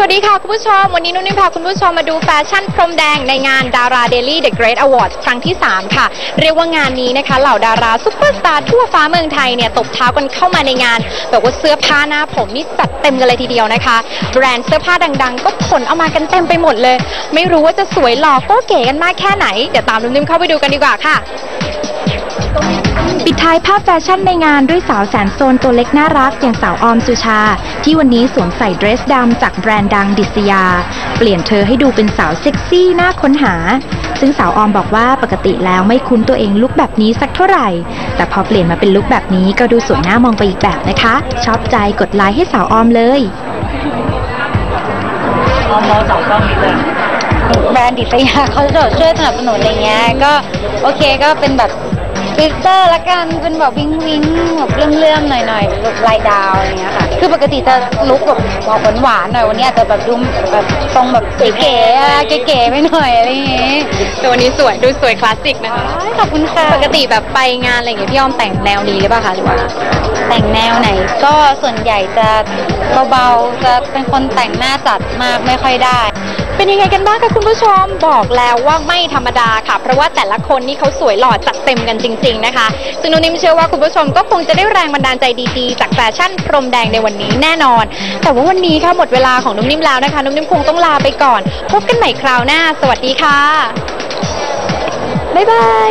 สวัสดีค่ะ คุณผู้ชม วันนี้นุ่นนิ่มพาคุณผู้ชมมาดูแฟชั่นพรมแดงในงานดาราเดลี่ The Great Awards ครั้งที่ 3 ค่ะ เรียกว่างานนี้นะคะ เหล่าดาราซุปเปอร์สตาร์ทั่วฟ้าเมืองไทยเนี่ยตบเท้ากันเข้ามาในงานแบบว่าเสื้อผ้าหน้าผมนี่จัดเต็มกันเลยทีเดียวนะคะ แบรนด์เสื้อผ้าดังๆ ก็ขนเอามากันเต็มไปหมดเลย ไม่รู้ว่าจะสวยหล่อโก็เก๋กันมากแค่ไหนเดี๋ยวตามนุ่นนิ่มเข้าไปดูกันดีกว่าค่ะ ปิดท้ายภาพแฟชั่นในงานด้วยสาวแสนโซนตัวเล็กน่ารักอย่างสาวออมสุชา ที่วันนี้สวมใส่เดรสดำจากแบรนด์ดังดิสยา เปลี่ยนเธอให้ดูเป็นสาวเซ็กซี่น่าค้นหา ซึ่งสาวออมบอกว่าปกติแล้วไม่คุ้นตัวเองลุคแบบนี้สักเท่าไหร่ แต่พอเปลี่ยนมาเป็นลุคแบบนี้ก็ดูสวยน่ามองไปอีกแบบนะคะ ชอบใจกดไลค์ให้สาวออมเลยมองมองสองกล้องนิดนึงแบรนด์ดิสยาเขาจะช่วยสนับสนุนอะไรเงี้ยก็โอเคก็เป็นแบบ ฟิตเตอร์ละกันเป็นแบบวิงวิงแบบเรื่องๆหน่อยๆแบบลายดาวอะไรเงี้ยค่ะ คือปกติจะลุกแบบออกหวานๆหน่อยวันนี้อาจจะแบบดูแบบทรงแบบเก๋ๆอะเก๋ๆไปหน่อยอะไรอย่างงี้ตัวนี้สวยดูสวยคลาสสิกนะคะ ขอบคุณค่ะปกติแบบไปงานอะไรอย่างเงี้ยพี่ออมแต่งแนวนี้หรือเปล่าคะหรือว่า แต่งแนวไหน ก็ส่วนใหญ่จะเบาๆจะเป็นคนแต่งหน้าจัดมากไม่ค่อยได้ เป็นยังไงกันบ้างคะคุณผู้ชมบอกแล้วว่าไม่ธรรมดาค่ะ เพราะว่าแต่ละคนนี่เขาสวยหล่อจัดเต็มกันจริง ๆนะคะ ซึ่งนุ่นนิ่มเชื่อว่าคุณผู้ชมก็คงจะได้แรงบันดาลใจดีๆ จากแฟชั่นพรมแดงในวันนี้แน่นอน แต่ว่าวันนี้ค่ะหมดเวลาของนุ่มนิ่มแล้วนะคะนุ่มนิ่มคงต้องลาไปก่อน พบกันใหม่คราวหน้า สวัสดีค่ะ บ๊ายบาย